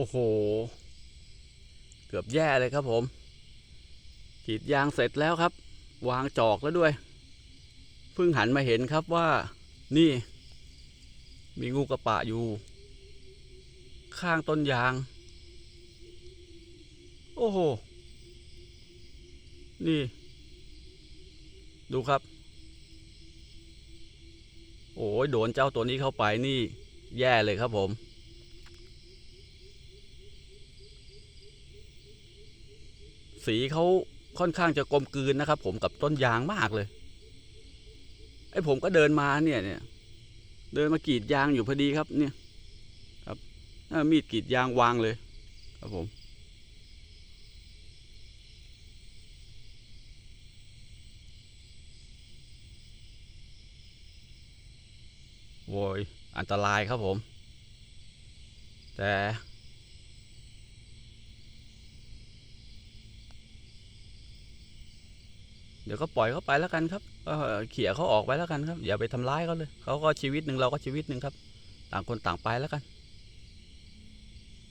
โอ้โห เกือบแย่เลยครับผมกีดยางเสร็จแล้วครับ วางจอกแล้วด้วย เพิ่งหันมาเห็นครับว่า นี่ มีงูกระปะอยู่ ข้างต้นยาง โอ้โห นี่ ดูครับ โอ้ยโดนเจ้าตัวนี้เข้าไปนี่ แย่เลยครับผม สีเขาค่อนข้างจะกลมกลืนนะครับ ผมกับต้นยางมากเลย ไอ้ผมก็เดินมาเนี่ยเนี่ย เดินมากรีดยางอยู่พอดีครับ เนี่ย ครับมีดกรีดยางวางเลย ครับผมโวยอันตรายครับผม แต่ ดี๋ยวก็ปล่อยเขาไปแล้วกันครับเขี่ยเขาออกไปแล้วกันครับ อย่าไปทำร้ายเขาเลยเขาก็ชีวิตหนึ่งเราก็ชีวิตหนึ่งครับ ต่างคนต่างไปแล้วกัน